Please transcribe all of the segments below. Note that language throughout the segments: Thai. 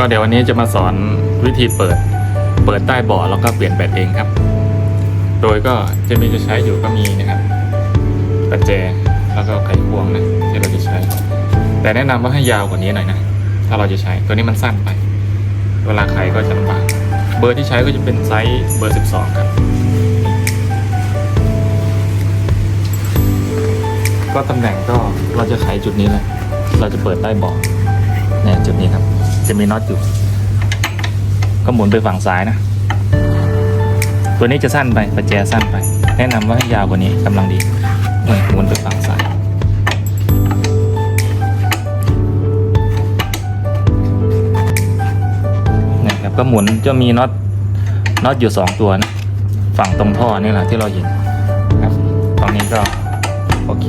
ก็เดี๋ยววันนี้จะมาสอนวิธีเปิด เปิดใต้เบาะแล้วก็เปลี่ยนแบตเองครับ โดยก็จะมีจะใช้อยู่ก็มีนะครับประแจแล้วก็ไขควงนะที่เราจะใช้ แต่แนะนำว่าให้ยาวกว่านี้หน่อยนะถ้าเราจะใช้ตัวนี้มันสั้นไป เวลาไขก็จะลำบากเบอร์ที่ใช้ก็จะเป็นไซส์เบอร์ 12 ครับ ก็ตำแหน่งก็เราจะไขจุดนี้แหละเราจะเปิดใต้เบาะเนี่ยจุดนี้ครับ จะมีน็อตอยู่ ก็หมุนไปฝั่งซ้ายนะ ตัวนี้จะสั้นไปประแจสั้นไป แนะนำว่าให้ยาวกว่านี้กำลังดีหมุนไปฝั่งซ้ายนี่ครับก็หมุนจะมีน็อตน็อตอยู่สองตัวนะฝั่งตรงท่อนี่แหละที่เราเห็นครับตรงนี้ก็โอเค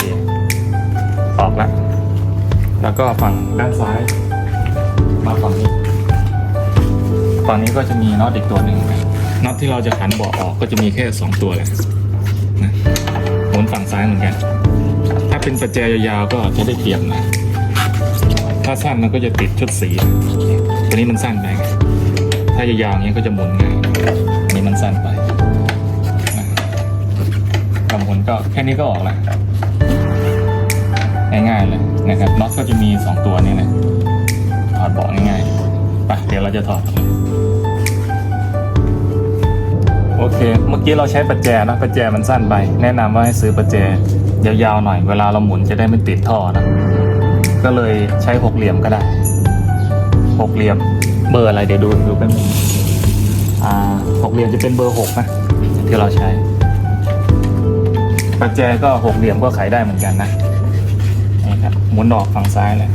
ออกแล้วแล้วก็ฝั่งด้านซ้าย มาฝั่งนี้ ฝั่งนี้ก็จะมีน็อตอีกตัวหนึ่งนะน็อตที่เราจะขันเบาะออกก็จะมีแค่สองตัวเลยนะหมุนฝั่งซ้ายเหมือนกัน ถ้าเป็นประแจยาวๆก็จะได้เปรียบนะถ้าสั้นมันก็จะติดชุดสีตัวนี้มันสั้นไปถ้ายาวๆอย่างนี้ก็จะหมุนง่ายนนี้มันสั้นไปนะลำหมุนก็แค่นี้ก็ออกแล้วง่ายๆเลยนะครับน็อตก็จะมี 2 ตัวนี้นะถอ ดเบาะง่ายๆไปเดี๋ยวเราจะถอด โอเค เมื่อกี้เราใช้ประแจนะประแจมันสั้นไป แนะนำว่าให้ซื้อประแจยาวๆหน่อย เวลาเราหมุนจะได้ไม่ติดท่อนะ ก็เลยใช้หกเหลี่ยมก็ได้หกเหลี่ยมเบอร์อะไรเดี๋ยวดูดูแป๊บนึงอ่าหกเหลี่ยมจะเป็นเบอร์หกนะที่เราใช้ประแจก็หกเหลี่ยมก็ขายได้เหมือนกันนะนี่ครับหมุนออกฝั่งซ้ายเลย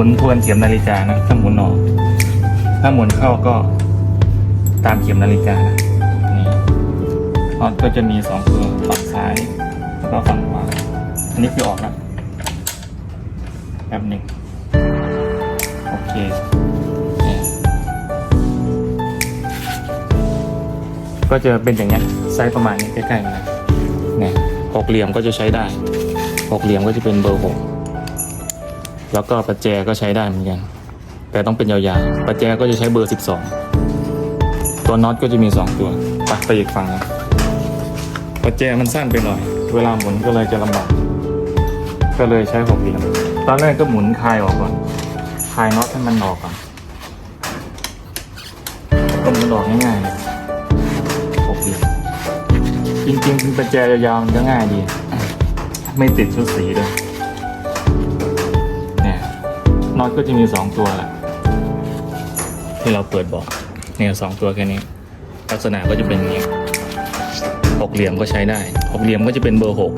มุนทวนเข็มนาฬิกานะถ้าหมุนออกถ้าหมุนเข้าก็ตามเข็มนาฬิกานะนี่น็อตก็จะมีสองตัวฝั่งซ้ายแล้วก็ฝั่งขวาอันนี้คือออกแล้วแบบหนึ่งโอเคนี่ก็จะเป็นอย่างเงี้ยไซส์ประมาณนี้ใกล้ๆนเลยเนี่ยหกเหลี่ยมก็จะใช้ได้หกเหลี่ยมก็จะเป็นเบอร์หก แล้วก็ประแจก็ใช้ได้เหมือนกัน แต่ต้องเป็นยาวๆ ประแจก็จะใช้เบอร์สิบสองตัวน็อตก็จะมีสองตัวไปไปอีกฝั่งนะประแจมันสั้นไปหน่อย เวลาหมุนก็เลยจะลำบาก ก็เลยใช้หกเหลี่ยมตอนแรกก็หมุนคลายออกก่อน คลายน็อตให้มันออกก่อนก็มุนออกง่ายๆหกเหลี่ยมจริงๆเป็นประแจยาวๆมันก็ง่ายดี ไม่ติดชุดสีด้วยเนี่ย น็อตก็จะมีสองตัวแหละที่เราเปิดบอกเนี่ยสองตัวแค่นี้ ลักษณะก็จะเป็นอย่างนี้หกเหลี่ยมก็ใช้ได้หกเหลี่ยมก็จะเป็นเบอร์หก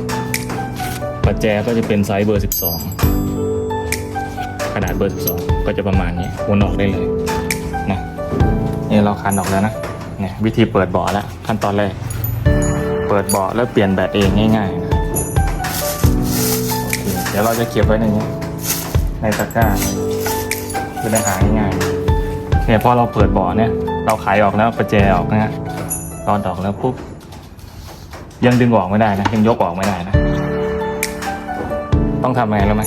ประแจก็จะเป็นไซส์เบอร์สิบสองขนาดเบอร์สิบสองก็จะประมาณนี้หมุนออกได้เลยนะนี่เราคันออกแล้วนะเนี่ยวิธีเปิดเบาะแล้วขั้นตอนแรกเปิดเบาะแล้วเปลี่ยนแบตเองง่ายๆนะโอเคเดี๋ยวเราจะเก็บไว้ในนี้ ในตะกร้าจะได้หาง่ายๆเนี่ยพอเราเปิดบาะเนี่ย เราขายออกแล้วประแจออกนะฮะตอนออกแล้วปุ๊บยังดึงออกไม่ได้นะยังยกออกไม่ได้นะ ต้องทำไงรู้วไหม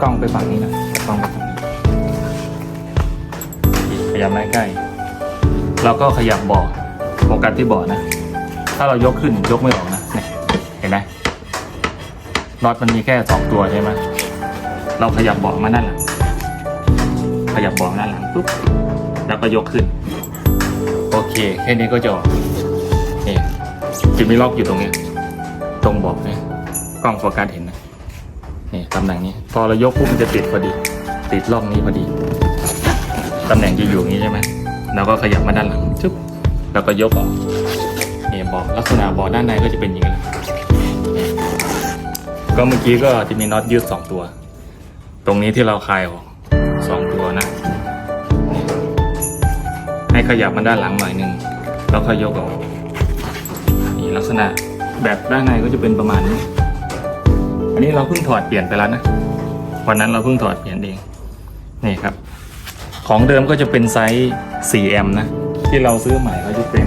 กล้องไปฝั่งนี้นะกล้องไปฝั่งนี้ขยับมาใกล้เราก็ขยับบาะโฟกัสที่บาะนะ ถ้าเรายกขึ้นยกไม่ออกนะเนี่ยเห็นไหมน็อตมันมีแค่สองตัวใช่ไหม เราขยับเบาะมาด้านหลังขยับเบาะมาด้านหลังปุ๊บแล้วก็ยกขึ้น โอเค แค่นี้ก็จะออกนี่จะมีล็อกอยู่ตรงนี้ ตรงเบาะเนี่ยกล้องโฟกัสเห็นนะนี่ตำแหน่งนี้ พอเรายกปุ๊บมันจะติดพอดี ติดร่องนี้พอดีตำแหน่งจะอยู่อย่างนี้ใช่ไหมเราก็ขยับมาด้านหลังจุ๊บแล้วก็ยกออกนี่เบาะลักษณะบาะด้านในก็จะเป็นอย่างนี้ก็เมื่อกี้ก็จะมีน็อตยืดสองตัว ตรงนี้ที่เราคลายออกสองตัวนะ ให้ขยับมาด้านหลังหน่อยหนึ่งแล้วค่อยยกออกนี่ลักษณะแบบด้านในก็จะเป็นประมาณนี้ อันนี้เราเพิ่งถอดเปลี่ยนไปแล้วนะวันนั้นเราเพิ่งถอดเปลี่ยนเองนี่ครับ ของเดิมก็จะเป็นไซส์ 4M นะ ที่เราซื้อใหม่ก็จะเป็น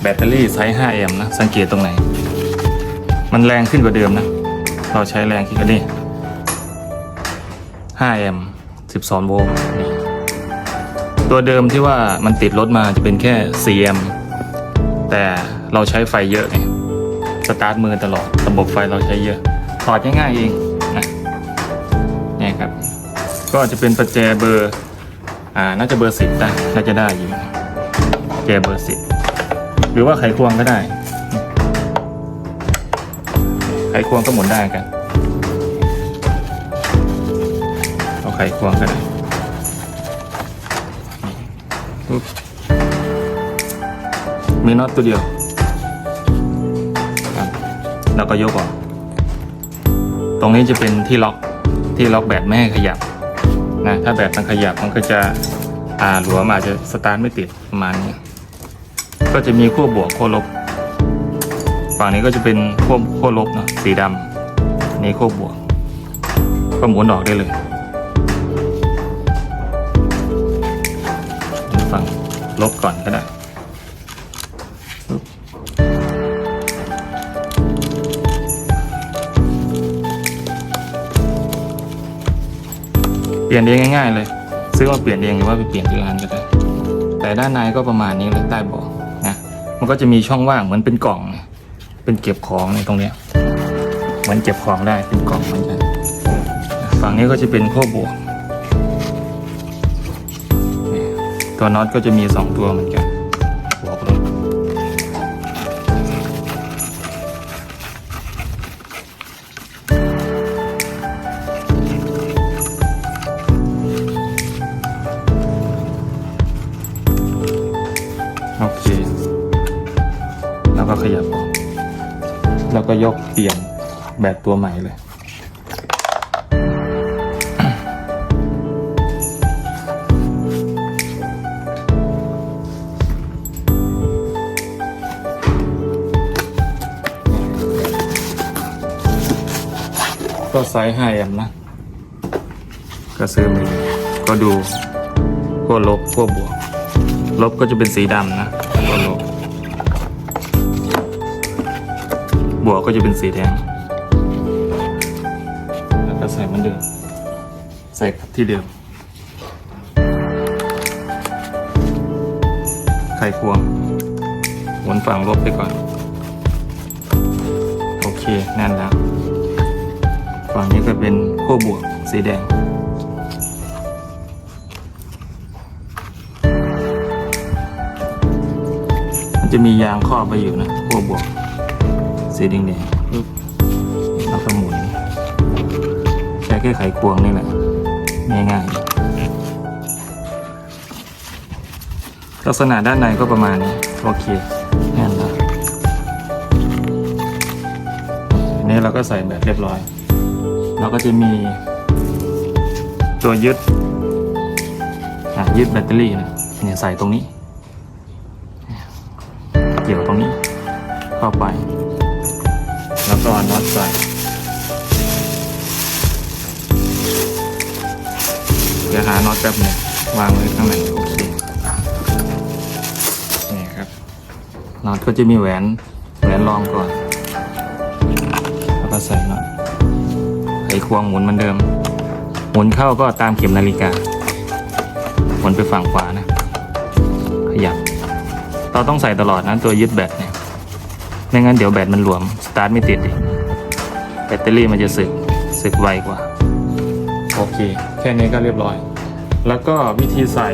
แบตเตอรี่ไซส์ 5 แอมนะ สังเกตตรงไหน มันแรงขึ้นกว่าเดิมนะ เราใช้แรงขึ้นกว่านี้5แอมป์12โวลต์ตัวเดิมที่ว่ามันติดรถมาจะเป็นแค่4แอมป์แต่เราใช้ไฟเยอะไงสตาร์ทมือตลอดระบบไฟเราใช้เยอะถอดง่ายๆเองนะนี่ครับ ก็จะเป็นประแจเบอร์อ่าน่าจะเบอร์สิบได้น่าจะได้อยู่แจเบอร์สิบหรือว่าไขควงก็ได้ ไขควงก็หมุนได้กัน เอาไขควงก็ได้มีน็อตตัวเดียวครับแล้วก็ยกออกตรงนี้จะเป็นที่ล็อกที่ล็อกแบตไม่ให้ขยับนะถ้าแบตมันขยับมันก็จะอ่าหลวมอาจจะสตาร์ทไม่ติดประมาณนี้ก็จะมีขั้วบวกขั้วลบ ฝั่งนี้ก็จะเป็นขั้วขั้วลบเนาะสีดำนี่ขั้วบวก ก็หมุนออกได้เลยฝั่งลบก่อนก็ได้เปลี่ยนเองง่ายๆเลย ซื้อมาเปลี่ยนเองหรือว่าไปเปลี่ยนที่ร้านก็ได้แต่ด้านในก็ประมาณนี้เลยใต้เบาะนะมันก็จะมีช่องว่างเหมือนเป็นกล่องเนี่ย เป็นเก็บของในตรงเนี้ยเหมือนเก็บของได้เป็นกล่องเหมือนกันฝั่งนี้ก็จะเป็นข้อบวกตัวน็อตก็จะมีสองตัวเหมือนกัน แล้วก็ยกเปลี่ยนแบตตัวใหม่เลย ก็ไซส์5แอมนะ ก็ซื้อมาก็ดูขั้วลบขั้วบวก ลบก็จะเป็นสีดำนะขั้วลบ บวก็จะเป็นสีแดง แล้วก็ใส่เหมันเดิม ใส่ที่เดิม ไข่ควงหมุนฝั่งลบไปก่อน โอเคแน่นแล้ว ฝั่งนี้ก็เป็นขั้วบวกสีแดงมันจะมียางครอบไปอยู่นะขั้วบวก สีแดงแดงๆปึ๊บแล้วก็หมุนใช้แค่ไขควงนี่แหละ ง่ายๆ ลักษณะด้านในก็ประมาณนี้ โอเคแน่นแล้วอันนี้เราก็ใส่แบบเรียบร้อย เราก็จะมีตัวยึดยึดแบตเตอรี่นะเนี่ยใส่ตรงนี้ เกี่ยวตรงนี้เข้าไป เดี๋ยวหาน็อตแป๊บหนึงวางไว้ข้างในโอเคนี่ครับน็อตก็จะมีแหวนแหวนรองก่อนแล้วก็ใส่น็อตไขควงหมุนเหมือนเดิม หมุนเข้าก็ตามเข็มนาฬิกาหมุนไปฝั่งขวานะ ขยับ เราต้องใส่ตลอดนะตัวยึดแบตเนี่ยไม่งั้นเดี๋ยวแบตมันหลวม สตาร์ทไม่ติดอีกแบตเตอรี่มันจะสึกสึกไวกว่า โอเค ค่นี้ก็เรียบร้อย แล้วก็วิธีใส่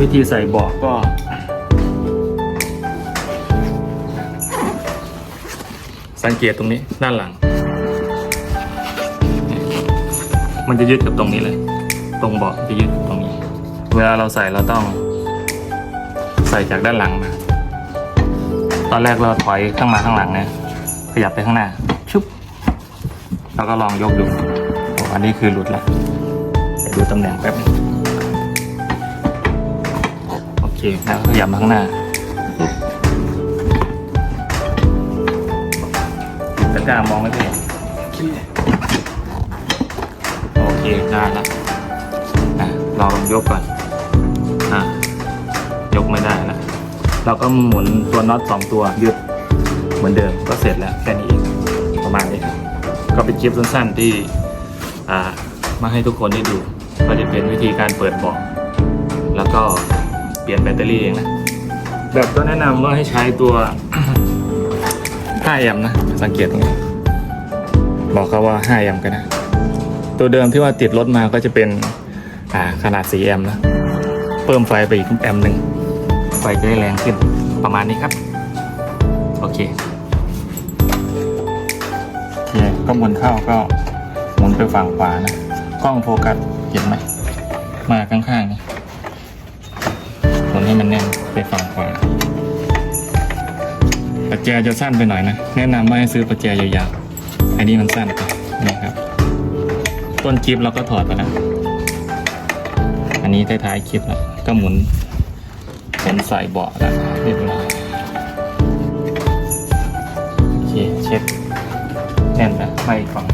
วิธีใส่เบาะก็ สังเกตตรงนี้ด้านหลัง มันจะยึดกับตรงนี้เลย ตรงเบาะจะยึดตรงนี้ เวลาเราใส่เราต้องใส่จากด้านหลังมา ตอนแรกเราถอยข้างมาข้างหลังนะขยับไปข้างหน้าชุบแล้วก็ลองยกดูอันนี้คือหลุดแล้ว ดูตำแหน่งแป๊บโอเคแล้วขยับมาข้างหน้าตะกร้ามองไม่เห็นโอเคได้แล้วอะลองยกก่อนอะยกไม่ได้แล้วเราก็หมุนตัวน็อตสองตัวยึดเหมือนเดิมก็เสร็จแล้วแค่นี้เองประมาณนี้ครับก็เป็นคลิปสั้นๆที่มาให้ทุกคนได้ดู ก็จะเป็นวิธีการเปิดเบาะแล้วก็เปลี่ยนแบตเตอรี่เองนะ แบบก็แนะนำว่าให้ใช้ตัว5แอมนะ สังเกตตรงนี้บอกเขาว่า5แอมก็ได้ตัวเดิมที่ว่าติดรถมาก็จะเป็นขนาด4แอมนะ เพิ่มไฟไปอีกแอมหนึ่งไฟจะได้แรงขึ้นประมาณนี้ครับ โอเคโอเคก็หมุนเข้าก็หมุนไปฝั่งขวานะกล้องโฟกัส เห็นไหมมาข้างๆนี่หมุนให้มันแน่นไปฝั่งขวาประแจจะสั้นไปหน่อยนะ แนะนำว่าให้ซื้อประแจยาวๆ อันนี้มันสั้นไปนี่ครับ ต้นคลิปเราก็ถอดไปแล้ว อันนี้ท้ายๆคลิปแล้วก็หมุนหมุนใส่เบาะแล้วเรียบร้อยโอเคเช็คแน่นนะไม่ฝั่ง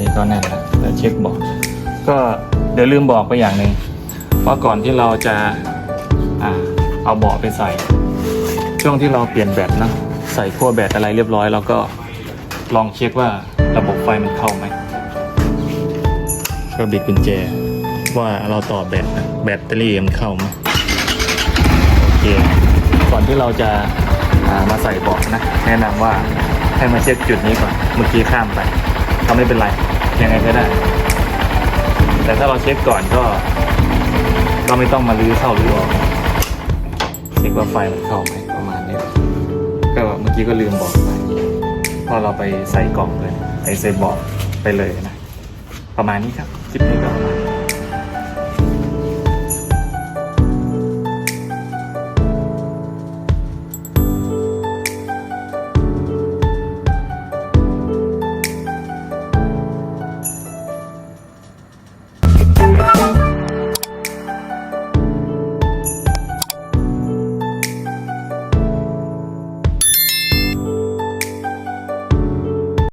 นี้ก็แน่นแล้วเดี๋ยวเช็คบาะก็เดี๋ยวลืมบอกไปอย่างหนึ่งว่าก่อนที่เราจะอ่าเอาเบาะไปใส่ ช่วงที่เราเปลี่ยนแบตนะใส่ขั้วแบตอะไรเรียบร้อย แล้วก็ลองเช็คว่าระบบไฟมันเข้าไหมก็บิดกุญแจ ว่าเราต่อแบตนะแบตเตอรี่มันเข้าไหมโอเคก่อนที่เราจะามาใส่เบาะนะ แนะนำว่าให้มาเช็คจุดนี้ก่อนเมื่อกี้ข้ามไป ก็ไม่เป็นไร ยังไงก็ได้ แต่ถ้าเราเช็คก่อนก็ ก็ไม่ต้องมาลื้อเข้าลื้อออกเช็คว่าไฟมันเข้าไหมประมาณนี้ก็เมื่อกี้ก็ลืมบอกไปพอเราไปใส่กล่องเลยไปใส่บอกไปเลยนะ ประมาณนี้ครับคลิปนี้ก็ประมาณนี้